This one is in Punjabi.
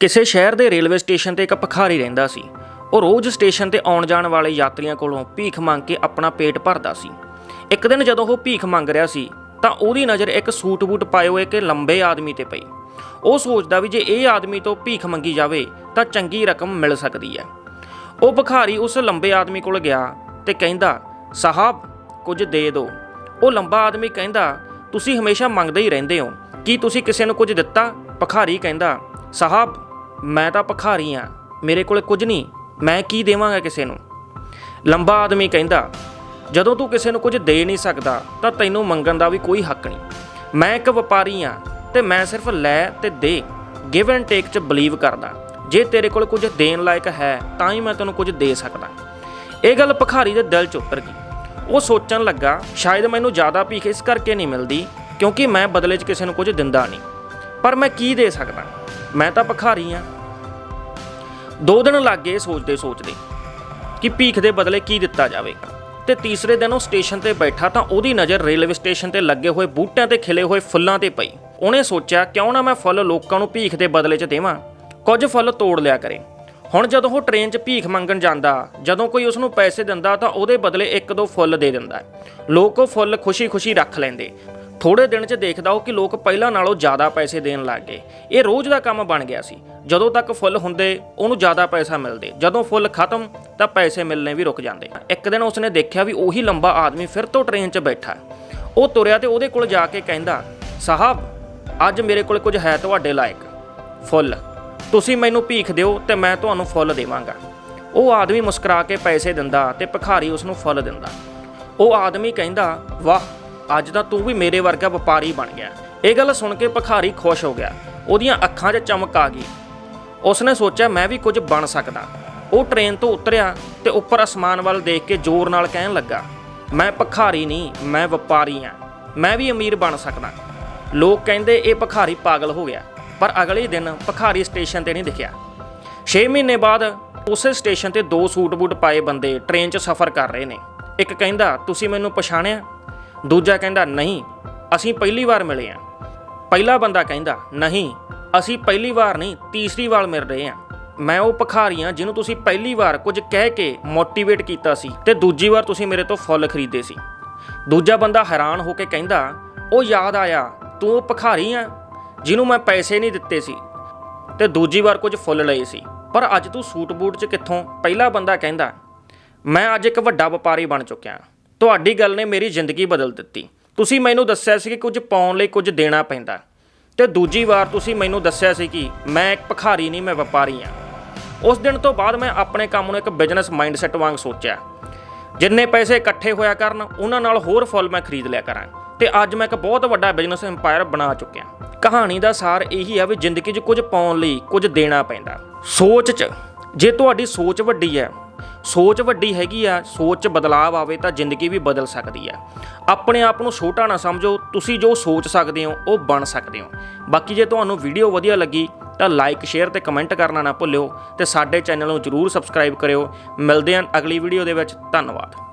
ਕਿਸੇ ਸ਼ਹਿਰ ਦੇ ਰੇਲਵੇ ਸਟੇਸ਼ਨ ਤੇ ਇੱਕ ਭਿਖਾਰੀ ਰਹਿੰਦਾ ਸੀ। ਉਹ ਰੋਜ਼ ਸਟੇਸ਼ਨ ਤੇ ਆਉਣ ਜਾਣ ਵਾਲੇ ਯਾਤਰੀਆਂ ਕੋਲੋਂ ਭੀਖ ਮੰਗ ਕੇ ਆਪਣਾ ਪੇਟ ਭਰਦਾ ਸੀ। ਇੱਕ ਦਿਨ ਜਦੋਂ ਉਹ ਭੀਖ ਮੰਗ ਰਿਹਾ ਸੀ, ਤਾਂ ਉਹਦੀ ਨਜ਼ਰ ਇੱਕ ਸੂਟ ਬੂਟ ਪਾਏ ਹੋਏ ਇੱਕ ਲੰਬੇ ਆਦਮੀ ਤੇ ਪਈ। ਉਹ ਸੋਚਦਾ ਵੀ ਜੇ ਇਹ ਆਦਮੀ ਤੋਂ ਭੀਖ ਮੰਗੀ ਜਾਵੇ, ਤਾਂ ਚੰਗੀ ਰਕਮ ਮਿਲ ਸਕਦੀ ਹੈ। ਉਹ ਭਿਖਾਰੀ ਉਸ ਲੰਬੇ ਆਦਮੀ ਕੋਲ ਗਿਆ ਤੇ ਕਹਿੰਦਾ, ਸਾਹਿਬ, ਕੁਝ ਦੇ ਦਿਓ। ਉਹ ਲੰਬਾ ਆਦਮੀ ਕਹਿੰਦਾ, ਤੁਸੀਂ ਹਮੇਸ਼ਾ ਮੰਗਦੇ ਹੀ ਰਹਿੰਦੇ ਹੋ। ਕੀ ਤੁਸੀਂ ਕਿਸੇ ਨੂੰ ਕੁਝ ਦਿੱਤਾ? ਭਿਖਾਰੀ ਕਹਿੰਦਾ, ਸਾਹਿਬ ਮੈਂ ਤਾਂ ਭਖਾਰੀ ਆ। ਮੇਰੇ ਕੋਲ ਕੁਝ ਨਹੀਂ। ਮੈਂ ਕੀ ਦੇਵਾਂਗਾ ਕਿਸੇ ਨੂੰ? ਲੰਬਾ ਆਦਮੀ ਕਹਿੰਦਾ, ਜਦੋਂ ਤੂੰ ਕਿਸੇ ਨੂੰ ਕੁਝ ਦੇ ਨਹੀਂ ਸਕਦਾ, ਤਾਂ ਤੈਨੂੰ ਮੰਗਣ ਦਾ ਵੀ ਕੋਈ ਹੱਕ ਨਹੀਂ। ਮੈਂ ਇੱਕ ਵਪਾਰੀ ਆ ਤੇ ਮੈਂ ਸਿਰਫ ਲੈ ਤੇ ਦੇ ਗਿਵ ਐਂਡ ਟੇਕ 'ਚ ਬਲੀਵ ਕਰਦਾ। ਜੇ ਤੇਰੇ ਕੋਲ ਕੁਝ ਦੇਣ ਲਾਇਕ ਹੈ, ਤਾਂ ਹੀ ਮੈਂ ਤੈਨੂੰ ਕੁਝ ਦੇ ਸਕਦਾ। ਇਹ ਗੱਲ ਭਖਾਰੀ ਦੇ ਦਿਲ 'ਚ ਉਤਰ ਗਈ। ਉਹ ਸੋਚਣ ਲੱਗਾ, ਸ਼ਾਇਦ ਮੈਨੂੰ ਜ਼ਿਆਦਾ ਭੀਖ ਇਸ ਕਰਕੇ ਨਹੀਂ ਮਿਲਦੀ, ਕਿਉਂਕਿ ਮੈਂ ਬਦਲੇ 'ਚ ਕਿਸੇ ਨੂੰ ਕੁਝ ਦਿੰਦਾ ਨਹੀਂ। ਪਰ ਮੈਂ ਕੀ ਦੇ ਸਕਦਾ? ਮੈਂ ਤਾਂ ਭਖਾਰੀ ਆ। ਦੋ ਦਿਨ ਲੱਗ ਗਏ ਸੋਚਦੇ ਸੋਚਦੇ ਕਿ ਭੀਖ ਦੇ ਬਦਲੇ ਕੀ ਦਿੱਤਾ ਜਾਵੇ। ਤੇ ਤੀਸਰੇ ਦਿਨ ਉਹ ਸਟੇਸ਼ਨ ਤੇ ਬੈਠਾ ਤਾਂ ਉਹਦੀ ਨਜ਼ਰ ਰੇਲਵੇ ਸਟੇਸ਼ਨ ਤੇ ਲੱਗੇ ਹੋਏ ਬੂਟਿਆਂ ਤੇ ਖਿਲੇ ਹੋਏ ਫੁੱਲਾਂ ਤੇ ਪਈ। ਉਹਨੇ ਸੋਚਿਆ, ਕਿਉਂ ਨਾ ਮੈਂ ਫੁੱਲ ਲੋਕਾਂ ਨੂੰ ਭੀਖ ਦੇ ਬਦਲੇ 'ਚ ਦੇਵਾਂ? ਕੁਝ ਫੁੱਲ ਤੋੜ ਲਿਆ ਕਰੇ। ਹੁਣ ਜਦੋਂ ਉਹ ਟ੍ਰੇਨ 'ਚ ਭੀਖ ਮੰਗਣ ਜਾਂਦਾ, ਜਦੋਂ ਕੋਈ ਉਸ ਨੂੰ ਪੈਸੇ ਦਿੰਦਾ ਤਾਂ ਉਹਦੇ ਬਦਲੇ ਇੱਕ ਦੋ ਫੁੱਲ ਦੇ ਦਿੰਦਾ। ਲੋਕ ਉਹ ਫੁੱਲ ਖੁਸ਼ੀ-ਖੁਸ਼ੀ ਰੱਖ ਲੈਂਦੇ। ਥੋੜੇ ਦਿਨ 'ਚ ਦੇਖਦਾ ਉਹ ਕਿ ਲੋਕ ਪਹਿਲਾਂ ਨਾਲੋਂ ਜ਼ਿਆਦਾ ਪੈਸੇ ਦੇਣ ਲੱਗ ਗਏ। ਇਹ ਰੋਜ਼ ਦਾ ਕੰਮ ਬਣ ਗਿਆ ਸੀ। ਜਦੋਂ ਤੱਕ ਫੁੱਲ ਹੁੰਦੇ, ਉਹਨੂੰ ਜ਼ਿਆਦਾ ਪੈਸਾ ਮਿਲਦੇ। ਜਦੋਂ ਫੁੱਲ ਖਤਮ, ਤਾਂ ਪੈਸੇ ਮਿਲਣੇ ਵੀ ਰੁਕ ਜਾਂਦੇ ਇੱਕ ਦਿਨ ਉਸਨੇ ਦੇਖਿਆ ਵੀ ਉਹੀ ਲੰਬਾ ਆਦਮੀ ਫਿਰ ਤੋਂ ਟ੍ਰੇਨ 'ਚ ਬੈਠਾ। ਉਹ ਤੁਰਿਆ ਤੇ ਉਹਦੇ ਕੋਲ ਜਾ ਕੇ ਕਹਿੰਦਾ, ਸਾਹਿਬ, ਅੱਜ ਮੇਰੇ ਕੋਲ ਕੁਝ ਹੈ ਤੁਹਾਡੇ ਲਾਇਕ। ਫੁੱਲ, ਤੁਸੀਂ ਮੈਨੂੰ ਭੀਖ ਦਿਓ ਤੇ ਮੈਂ ਤੁਹਾਨੂੰ ਫੁੱਲ ਦੇਵਾਂਗਾ। ਉਹ ਆਦਮੀ ਮੁਸਕਰਾ ਕੇ ਪੈਸੇ ਦਿੰਦਾ ਤੇ ਭਿਖਾਰੀ ਉਸ ਨੂੰ ਫੁੱਲ ਦਿੰਦਾ। ਉਹ ਆਦਮੀ ਕਹਿੰਦਾ, ਵਾਹ ਅੱਜ ਤਾਂ ਤੂੰ ਵੀ ਮੇਰੇ ਵਰਗਾ ਵਪਾਰੀ ਬਣ ਗਿਆ। ਇਹ ਗੱਲ ਸੁਣ ਕੇ ਭਖਾਰੀ ਖੁਸ਼ ਹੋ ਗਿਆ। ਉਹਦੀਆਂ ਅੱਖਾਂ 'ਚ ਚਮਕ ਆ ਗਈ। ਉਸਨੇ ਸੋਚਿਆ, ਮੈਂ ਵੀ ਕੁਝ ਬਣ ਸਕਦਾ। ਉਹ ਟ੍ਰੇਨ ਤੋਂ ਉਤਰਿਆ ਤੇ ਉੱਪਰ ਅਸਮਾਨ ਵੱਲ ਦੇਖ ਕੇ ਜ਼ੋਰ ਨਾਲ ਕਹਿਣ ਲੱਗਾ, ਮੈਂ ਭਖਾਰੀ ਨਹੀਂ, ਮੈਂ ਵਪਾਰੀ ਹਾਂ। ਮੈਂ ਵੀ ਅਮੀਰ ਬਣ ਸਕਦਾ। ਲੋਕ ਕਹਿੰਦੇ, ਇਹ ਭਿਖਾਰੀ ਪਾਗਲ ਹੋ ਗਿਆ। ਪਰ ਅਗਲੇ ਦਿਨ ਭਖਾਰੀ ਸਟੇਸ਼ਨ ਤੇ ਨਹੀਂ ਦਿਖਿਆ। 6 ਮਹੀਨੇ ਬਾਅਦ ਉਸੇ ਸਟੇਸ਼ਨ ਤੇ ਦੋ ਸੂਟ ਬੂਟ ਪਾਏ ਬੰਦੇ ਟ੍ਰੇਨ 'ਚ ਸਫ਼ਰ ਕਰ ਰਹੇ ਨੇ। ਇੱਕ ਕਹਿੰਦਾ, ਤੁਸੀਂ ਮੈਨੂੰ ਪਛਾਣਿਆ? ਦੂਜਾ ਕਹਿੰਦਾ, ਨਹੀਂ, ਅਸੀਂ ਪਹਿਲੀ ਵਾਰ ਮਿਲੇ ਹਾਂ ਪਹਿਲਾ ਬੰਦਾ ਕਹਿੰਦਾ, ਨਹੀਂ, ਅਸੀਂ ਪਹਿਲੀ ਵਾਰ ਨਹੀਂ, ਤੀਸਰੀ ਵਾਰ ਮਿਲ ਰਹੇ ਹਾਂ ਮੈਂ ਉਹ ਭਿਖਾਰੀ ਹਾਂ ਜਿਹਨੂੰ ਤੁਸੀਂ ਪਹਿਲੀ ਵਾਰ ਕੁਝ ਕਹਿ ਕੇ ਮੋਟੀਵੇਟ ਕੀਤਾ ਸੀ ਤੇ ਦੂਜੀ ਵਾਰ ਤੁਸੀਂ ਮੇਰੇ ਤੋਂ ਫੁੱਲ ਖਰੀਦੇ ਸੀ। ਦੂਜਾ ਬੰਦਾ ਹੈਰਾਨ ਹੋ ਕੇ ਕਹਿੰਦਾ, ਉਹ ਯਾਦ ਆਇਆ, ਤੂੰ ਉਹ ਭਿਖਾਰੀ ਆ ਜਿਹਨੂੰ ਮੈਂ ਪੈਸੇ ਨਹੀਂ ਦਿੱਤੇ ਸੀ ਤੇ ਦੂਜੀ ਵਾਰ ਕੁਝ ਫੁੱਲ ਲਏ ਸੀ। ਪਰ ਅੱਜ ਤੂੰ ਸੂਟ ਬੂਟ 'ਚ ਕਿੱਥੋਂ? ਪਹਿਲਾ ਬੰਦਾ ਕਹਿੰਦਾ, ਮੈਂ ਅੱਜ ਇੱਕ ਵੱਡਾ ਵਪਾਰੀ ਬਣ ਚੁੱਕਿਆ ਤੁਹਾਡੀ ਗੱਲ ਨੇ ਮੇਰੀ ਜ਼ਿੰਦਗੀ ਬਦਲ ਦਿੱਤੀ। ਤੁਸੀਂ ਮੈਨੂੰ ਦੱਸਿਆ ਸੀ ਕਿ ਕੁਝ ਪਾਉਣ ਲਈ ਕੁਝ ਦੇਣਾ ਪੈਂਦਾ। ਤੇ ਦੂਜੀ ਵਾਰ ਤੁਸੀਂ ਮੈਨੂੰ ਦੱਸਿਆ ਸੀ ਕਿ ਮੈਂ ਇੱਕ ਭਿਖਾਰੀ ਨਹੀਂ, ਮੈਂ ਵਪਾਰੀ ਹਾਂ। ਉਸ ਦਿਨ ਤੋਂ ਬਾਅਦ ਮੈਂ ਆਪਣੇ ਕੰਮ ਨੂੰ ਇੱਕ ਬਿਜ਼ਨਸ ਮਾਈਂਡਸੈਟ ਵਾਂਗ ਸੋਚਿਆ। ਜਿੰਨੇ ਪੈਸੇ ਇਕੱਠੇ ਹੋਇਆ ਕਰਨ, ਉਹਨਾਂ ਨਾਲ ਹੋਰ ਫੁੱਲ ਮੈਂ ਖਰੀਦ ਲਿਆ ਕਰਾਂ। ਤੇ ਅੱਜ ਮੈਂ ਇੱਕ ਬਹੁਤ ਵੱਡਾ ਬਿਜ਼ਨਸ ਐਮਪਾਇਰ ਬਣਾ ਚੁੱਕਿਆ। ਕਹਾਣੀ ਦਾ ਸਾਰ ਇਹੀ ਆ ਵੀ ਜ਼ਿੰਦਗੀ 'ਚ ਕੁਝ ਪਾਉਣ ਲਈ ਕੁਝ ਦੇਣਾ ਪੈਂਦਾ। ਸੋਚ 'ਚ। ਜੇ ਤੁਹਾਡੀ ਸੋਚ ਵੱਡੀ ਹੈ ਸੋਚ ਵੱਡੀ ਹੈਗੀ ਆ, ਸੋਚ 'ਚ ਬਦਲਾਅ ਆਵੇ ਤਾਂ ਜ਼ਿੰਦਗੀ ਵੀ ਬਦਲ ਸਕਦੀ ਹੈ ਆਪਣੇ ਆਪ ਨੂੰ ਛੋਟਾ ਨਾ ਸਮਝੋ, ਤੁਸੀਂ ਜੋ ਸੋਚ ਸਕਦੇ ਹੋ, ਉਹ ਬਣ ਸਕਦੇ ਹੋ। ਬਾਕੀ ਜੇ ਤੁਹਾਨੂੰ ਵੀਡੀਓ ਵਧੀਆ ਲੱਗੀ, ਤਾਂ ਲਾਈਕ ਸ਼ੇਅਰ ਤੇ ਕਮੈਂਟ ਕਰਨਾ ਨਾ ਭੁੱਲਿਓ ਤੇ ਸਾਡੇ ਚੈਨਲ ਨੂੰ ਜਰੂਰ ਸਬਸਕ੍ਰਾਈਬ ਕਰਿਓ। ਮਿਲਦੇ ਹਾਂ ਅਗਲੀ ਵੀਡੀਓ ਦੇ ਵਿੱਚ, ਧੰਨਵਾਦ।